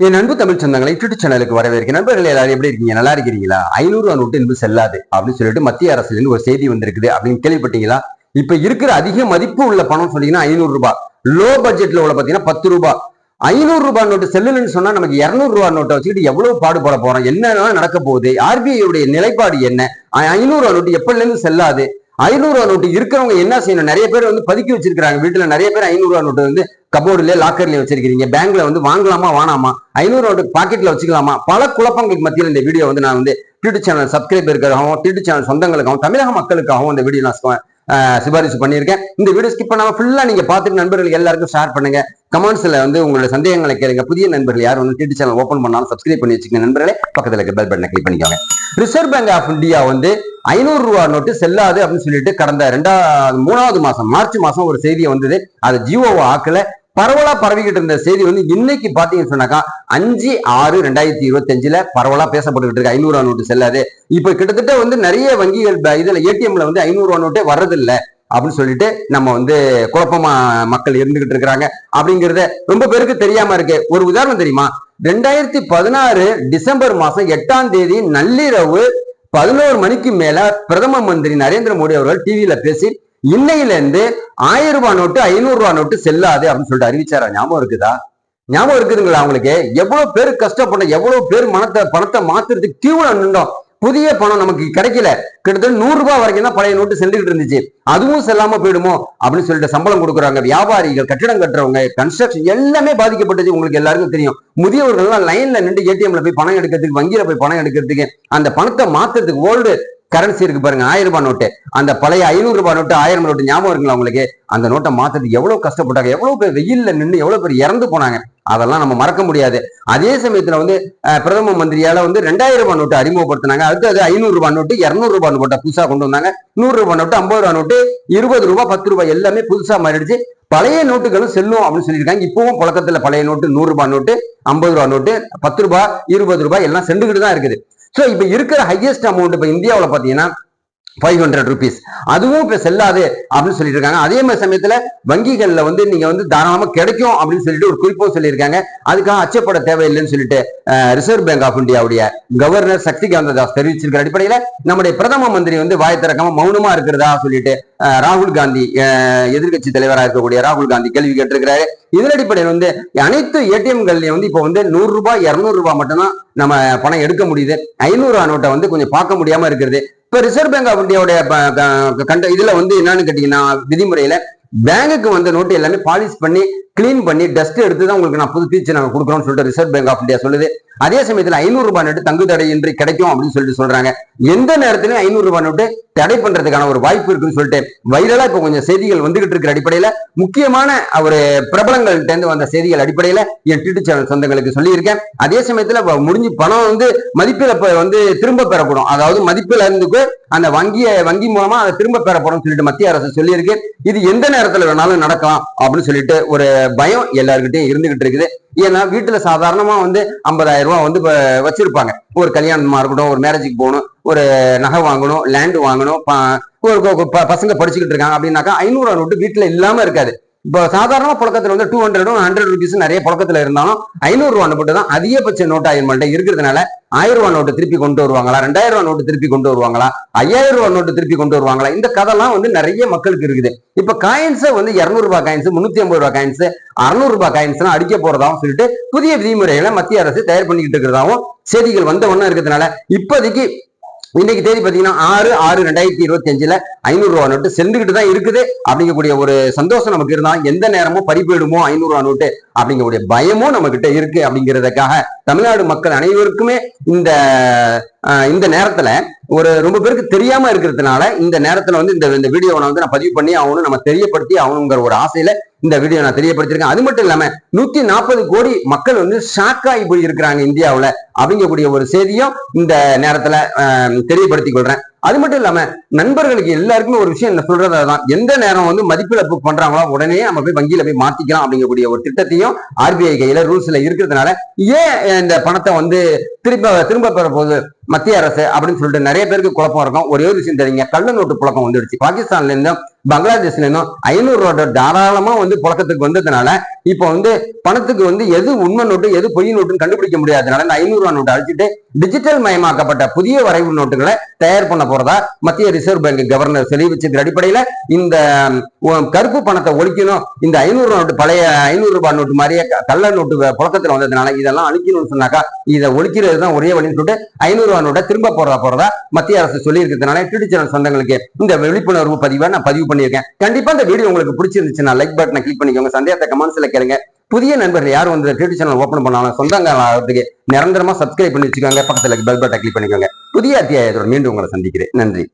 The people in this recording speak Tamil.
என் அன்பு தமிழ் சொந்தங்களை யூடியூப் சேனலுக்கு வரவேற்க நண்பர்கள் எல்லாரும் எப்படி இருக்கீங்க? நல்லா இருக்கிறீங்களா? ஐநூறு ரூபா நோட்டு என்பது செல்லாது அப்படின்னு சொல்லிட்டு மத்திய அரசுலேருந்து ஒரு செய்தி வந்திருக்குது அப்படின்னு கேள்விப்பட்டீங்களா? இப்ப இருக்கிற அதிக மதிப்பு உள்ள பணம் சொன்னீங்கன்னா ஐநூறு ரூபாய். லோ பட்ஜெட்ல உள்ள பாத்தீங்கன்னா பத்து ரூபாய். ஐநூறு ரூபாய் நோட்டு செல்லுன்னு சொன்னா நமக்கு இருநூறு ரூபாய் நோட்டை வச்சுக்கிட்டு எவ்வளவு பாடுபட போறோம்? என்ன நடக்க போகுது? ஆர்பிஐ உடைய நிலைப்பாடு என்ன? ஐநூறு ரூபாய் நோட்டு எப்படில இருந்து செல்லாது? ஐநூறுரூவா நோட்டு இருக்கிறவங்க என்ன செய்யணும்? நிறைய பேர் வந்து பதுக்கி வச்சிருக்காங்க வீட்டில் நிறைய பேர் ஐநூறு நோட்டு வந்து கபோர்டுல லாக்கர்லேயே வச்சிருக்கீங்க பேங்க்ல வந்து வாங்கலாமா வானாமா ஐநூறு நோட்டு பாக்கெட்ல வச்சுக்கலாமா? பல குழப்பங்களுக்கு மத்தியில் இந்த வீடியோ வந்து நான் வந்து யூடியூப் சேனல் சப்ஸ்கிரைபருக்காகவும் யூடியூப் சேனல் சொந்தங்களுக்காகவும் தமிழக மக்களுக்காகவும் இந்த வீடியோ நான் சிபாரிசு பண்ணியிருக்கேன். இந்த வீடியோ ஸ்கிப் பண்ணாமல் ஃபுல்லாக நீங்கள் பார்த்துட்டு நண்பர்கள் எல்லாருக்கும் ஷேர் பண்ணுங்க. கமெண்ட்ஸ்ல வந்து உங்களோட சந்தேகங்களை கேளுங்க. புதிய நண்பர்கள் யாரும் வந்து டிடி சேனல் ஓப்பன் பண்ணாலும் சப்ஸ்கிரைப் பண்ணி வச்சுக்கோங்க நண்பர்களே. பக்கத்தில் இருக்க பெல் பட்டனை கிளிக் பண்ணிக்கோங்க. ரிசர்வ் பேங்க் ஆஃப் இந்தியா வந்து ஐநூறு ரூபா நோட்டு செல்லாது அப்படின்னு சொல்லிட்டு கடந்த ரெண்டாவது மூணாவது மாசம் மார்ச் மாசம் ஒரு செய்தியை வந்தது. அது ஜியோவை ஆக்கல. பரவலா பரவிக்கிட்டு இருந்த செய்தி வந்து இன்னைக்கு பாத்தீங்கன்னு சொன்னாக்கா அஞ்சு ஆறு ரெண்டாயிரத்தி இருபத்தி அஞ்சுல பரவலா பேசப்பட்டுக்கிட்டு இருக்கு. ஐநூறு ரூபா நோட்டு செல்லாது. இப்ப கிட்டத்தட்ட வந்து நிறைய வங்கிகள் இதுல ஏடிஎம்ல வந்து ஐநூறு ரூபா நோட்டே வர்றதில்லை. அப்படின்னு சொல்லிட்டு நம்ம வந்து குழப்பமா மக்கள் இருந்துகிட்டு இருக்கிறாங்க அப்படிங்கிறத ரொம்ப பேருக்கு தெரியாம இருக்கு. ஒரு உதாரணம் தெரியுமா? ரெண்டாயிரத்தி பதினாறு டிசம்பர் மாசம் எட்டாம் தேதி நள்ளிரவு பதினோரு மணிக்கு மேல பிரதம மந்திரி நரேந்திர மோடி அவர்கள் டிவியில பேசி இன்னையில இருந்து ஆயிரம் ரூபாய் நோட்டு ஐநூறு ரூபாய் நோட்டு செல்லாது அப்படின்னு சொல்லிட்டு அறிவிச்சாரா? ஞாபகம் இருக்குதா? ஞாபகம் இருக்குதுங்களா அவங்களுக்கு எவ்வளவு பேர் கஷ்டப்பட்டோம் எவ்வளவு பேர் மனத்தை பணத்தை மாத்துறதுக்கு தீவிரம் நின்றோம் புதிய பணம் நமக்கு கிடைக்கல. கிட்டத்தட்ட நூறு ரூபாய் வரைக்கும் தான் பழைய நோட்டு சென்றுகிட்டு இருந்துச்சு. அதுவும் செல்லாம போயிடுமோ? அப்படின்னு சொல்லிட்டு சம்பளம் கொடுக்குறாங்க. வியாபாரிகள் கட்டிடம் கட்டுறவங்க கன்ஸ்ட்ரக்ஷன் எல்லாமே பாதிக்கப்பட்டுச்சு. உங்களுக்கு எல்லாருக்கும் தெரியும். முதியவர்கள்லாம் லைன்ல நின்று ஏடிஎம்ல போய் பணம் எடுக்கிறதுக்கு வங்கியில போய் பணம் எடுக்கிறதுக்கு அந்த பணத்தை மாத்துறதுக்கு ஓல்டு கரன்சி இருக்கு பாருங்க ஆயிரம் ரூபாய் நோட்டு அந்த பழைய ஐநூறு ரூபாய் நோட்டு ஆயிரம் நோட்டு ஞாபகம் இருக்குங்களா உங்களுக்கு? அந்த நோட்டை மாத்ததுக்கு எவ்வளவு கஷ்டப்பட்டாங்க எவ்வளவு பேர் வெயில்ல நின்று எவ்வளவு பேர் இறந்து போனாங்க. அதெல்லாம் நம்ம மறக்க முடியாது. அதே சமயத்துல வந்து பிரதம மந்திரியால வந்து ரெண்டாயிரம் ரூபாய் நோட்டு அறிமுகப்படுத்தினாங்க. அடுத்தது ஐநூறு ரூபாய் நோட்டு இருநூறு ரூபாய் நோட்டை புதுசா கொண்டு வந்தாங்க. நூறு ரூபாய் நோட்டு ஐம்பது ரூபாய் நோட்டு இருபது ரூபாய் பத்து ரூபாய் எல்லாமே புதுசா மாறிடுச்சு. பழைய நோட்டுகளும் செல்லும் அப்படின்னு சொல்லியிருக்காங்க. இப்பவும் புழக்கத்துல பழைய நோட்டு நூறு ரூபாய் நோட்டு ஐம்பது ரூபாய் நோட்டு பத்து ரூபாய் இருபது ரூபாய் எல்லாம் சென்றுகிட்டு தான் இருக்குது. ஸோ இப்போ இருக்கிற ஹையஸ்ட் அமௌண்ட் இப்போ இந்தியாவில் பார்த்தீங்கன்னா ஃபைவ் ஹண்ட்ரட் ருபீஸ் அதுவும் இப்போ செல்லாது அப்படின்னு சொல்லிட்டு இருக்காங்க அதே மாதிரி சமயத்தில் வங்கிகளில் வந்து நீங்கள் வந்து தாராளமாக கிடைக்கும் அப்படின்னு சொல்லிட்டு ஒரு குறிப்பும் சொல்லியிருக்காங்க. அதுக்காக அச்சப்பட தேவையில்லைன்னு சொல்லிட்டு ரிசர்வ் பேங்க் ஆஃப் இந்தியாவுடைய கவர்னர் சக்திகாந்த தாஸ் தெரிவிச்சிருக்கிற அடிப்படையில நம்முடைய பிரதம மந்திரி வந்து வாய் திறக்காம மௌனமா இருக்கிறதா சொல்லிட்டு ராகுல் காந்தி எதிர்கட்சி தலைவராக இருக்கக்கூடிய ராகுல் காந்தி கேள்வி கேட்டிருக்கிறாரு. இதன் அடிப்படையில் வந்து அனைத்து ஏடிஎம்கள்லையும் வந்து இப்போ வந்து நூறு ரூபாய் இருநூறு ரூபாய் மட்டும்தான் நம்ம பணம் எடுக்க முடியுது. ஐநூறு நோட்டை வந்து கொஞ்சம் பார்க்க முடியாம இருக்கிறது. இப்ப ரிசர்வ் பேங்க் ஆஃப் இந்தியாவுடைய கண்ட இதுல வந்து என்னன்னு கேட்டீங்கன்னா விதிமுறையில பேங்குக்கு வந்த நோட்டு எல்லாமே பாலிஷ் பண்ணி க்ளீன் பண்ணி டஸ்ட் எடுத்து தான் உங்களுக்கு நான் புது டீச்சர் நாங்க கொடுக்குறோம்னு சொல்லிட்டு ரிசர்வ் பேங்க் ஆஃப் இந்தியா சொல்லுது. அதே சமயத்துல ஐநூறு ரூபாய் நோட்டு தங்கு தடையின்றி கிடைக்கும் அப்படின்னு சொல்லிட்டு சொல்றாங்க. எந்த நேரத்திலும் ஐநூறு ரூபாய் நோட்டு தடை பண்றதுக்கான ஒரு வாய்ப்பு இருக்குன்னு சொல்லிட்டு வைரலா இப்ப கொஞ்சம் செய்திகள் வந்துகிட்டு இருக்கிற அடிப்படையில. முக்கியமான ஒரு பிரபலங்கள்ட்ட இருந்து வந்த செய்திகள் அடிப்படையில என் ட்விட்டர் சேனல் சொந்தங்களுக்கு சொல்லியிருக்கேன். அதே சமயத்துல முடிஞ்சு பணம் வந்து மதிப்பிழப்பை வந்து திரும்ப பெறப்படும். அதாவது மதிப்பில் இருந்துக்கு அந்த வங்கிய வங்கி மூலமா அதை திரும்ப பெறப்படும் சொல்லிட்டு மத்திய அரசு சொல்லியிருக்கு. இது எந்த நேரத்துல வேணாலும் நடக்கலாம் அப்படின்னு சொல்லிட்டு ஒரு பயம் எல்லாருக்கிட்டையும் இருந்துகிட்டு இருக்குது. ஏன்னா வீட்டுல சாதாரணமா வந்து ஐம்பதாயிரம் ரூபாய் வந்து வச்சிருப்பாங்க. ஒரு கல்யாணமா இருக்கட்டும் ஒரு மேரேஜுக்கு போகணும் ஒரு நகை வாங்கணும் லேண்டு வாங்கணும் ஒரு பசங்க படிச்சுக்கிட்டு இருக்காங்க அப்படின்னாக்கா ஐநூறு நோட்டு வீட்டுல இல்லாம இருக்காது. இப்போ சாதாரண புழக்கத்தில் வந்து டூ ஹண்ட்ரடும் ஹண்ட்ரட் ருபீஸ் நிறைய புழக்கத்தில் இருந்தாலும் ஐநூறுரூவா நோட்டு தான் அதிகபட்ச நோட்டு நம்மள்ட்ட இருக்கிறதுனால ஆயிரம் ரூபா நோட்டு திருப்பி கொண்டு வருவாங்களா? ரெண்டாயிரம் ரூபா நோட்டு திருப்பி கொண்டு வருவாங்களா? ஐயாயிரம் ரூபா நோட்டு திருப்பி கொண்டு வருவாங்களா? இந்த கதைலாம் வந்து நிறைய மக்களுக்கு இருக்குது. இப்ப காயின்ஸை வந்து இரநூறுபா காயின்ஸ் முன்னூத்தி ஐம்பது ரூபா காயின்ஸ் அறுநூறுபா காயின்ஸ்லாம் அடிக்க போறதாவும் சொல்லிட்டு புதிய விதிமுறைகளை மத்திய அரசு தயார் பண்ணிக்கிட்டு இருக்கிறதாவும் செய்திகள் வந்த உடனே இருக்கிறதுனால இப்போதைக்கு இன்னைக்கு தேதி பாத்தீங்கன்னா ஆறு ஆறு ரெண்டாயிரத்தி இருபத்தி அஞ்சுல ஐநூறு ரூபா நோட்டு சென்றுகிட்டு தான் இருக்குது. அப்படிங்கக்கூடிய ஒரு சந்தோஷம் நமக்கு இருந்தா எந்த நேரமும் பறி போயிடுமோ ஐநூறு ரூபா நோட்டு அப்படிங்கக்கூடிய பயமும் நம்ம கிட்ட இருக்கு அப்படிங்கிறதுக்காக தமிழ்நாடு மக்கள் அனைவருக்குமே இந்த இந்த நேரத்துல ஒரு ரொம்ப பேருக்கு தெரியாம இருக்கிறதுனால இந்த நேரத்துல வந்து இந்த இந்த வீடியோவை நான் வந்து நான் பதிவு பண்ணி ஆகணும் நம்ம தெரியப்படுத்தி அவனுங்கிற ஒரு ஆசையில இந்த வீடியோ நான் தெரியப்படுத்திருக்கேன் அது மட்டும் இல்லாம நூத்தி நாற்பது கோடி மக்கள் வந்து ஷாக் ஆகி போய் இருக்கிறாங்க இந்தியாவுல அப்படிங்கக்கூடிய ஒரு செய்தியும் இந்த நேரத்துல தெரியப்படுத்தி தெரியப்படுத்திக் கொள்றேன். அது மட்டும் இல்லாம நண்பர்களுக்கு எல்லாருக்குமே ஒரு விஷயம் என்ன சொல்றது அதுதான் எந்த நேரம் வந்து மதிப்பிழப்பு பண்றாங்களோ உடனே நம்ம போய் வங்கியில போய் மாத்திக்கலாம் அப்படிங்கக்கூடிய ஒரு திட்டத்தையும் ஆர்பிஐ கையில ரூல்ஸ்ல இருக்கிறதுனால ஏன் இந்த பணத்தை வந்து திரும்ப திரும்ப பெற போகுது? மத்திய அரசு அப்படின்னு சொல்லிட்டு நிறைய பேருக்கு குழப்பம் இருக்கும். ஒரே ஒரு விஷயம் தெரியுங்க. கள்ள நோட்டு புழக்கம் வந்துடுச்சு. பாகிஸ்தான்ல இருந்து பங்களாதேஷ்ல ஐநூறு ரூபா தாராளமா வந்து புழக்கத்துக்கு வந்ததுனால இப்போ வந்து பணத்துக்கு வந்து எது உண்மை நோட்டு எது பொய் நோட்டுன்னு கண்டுபிடிக்க முடியாதனால இந்த ஐநூறு ரூபா நோட்டு அழிச்சிட்டு டிஜிட்டல் மயமாக்கப்பட்ட புதிய வரைவு நோட்டுகளை தயார் பண்ண போறதா மத்திய ரிசர்வ் பேங்க் கவர்னர் தெரிவிச்சது அடிப்படையில இந்த கருப்பு பணத்தை ஒழிக்கணும். இந்த ஐநூறு ரூபா நோட்டு பழைய ஐநூறு ரூபாய் நோட்டு மாதிரியே கள்ள நோட்டு புழக்கத்துல வந்ததுனால இதெல்லாம் அழிக்கணும்னு சொன்னாக்கா இதை ஒழிக்கிறது தான் ஒரே வழின்னு சொல்லிட்டு ஐநூறு ரூபாய் நோட்டை திரும்ப போறதா போறதா மத்திய அரசு சொல்லி இருக்கிறதுனால சேனல் சொந்தங்களுக்கு இந்த விழிப்புணர்வு பதிவை நான் பதிவு பண்ணியிருக்கேன். கண்டிப்பா இந்த வீடியோ உங்களுக்கு பிடிச்சிருந்துச்சுன்னா லைக் பட்டனை கிளிக் பண்ணிக்கோங்க. சந்தேகத்தை கமெண்ட்ஸ்ல கேளுங்க. புதிய நண்பர்கள் யார் வந்து யூடியூப் சேனல் ஓப்பன் பண்ணாலும் சொந்தங்க ஆகிறதுக்கு நிரந்தரமா சப்ஸ்கிரைப் பண்ணி வச்சுக்கோங்க. பக்கத்துல பெல் பட்டனை கிளிக் பண்ணிக்கோங்க. புதிய அத்தியாயத்தோட மீண்டும் உங்களை சந்திக்கிறேன். நன்றி.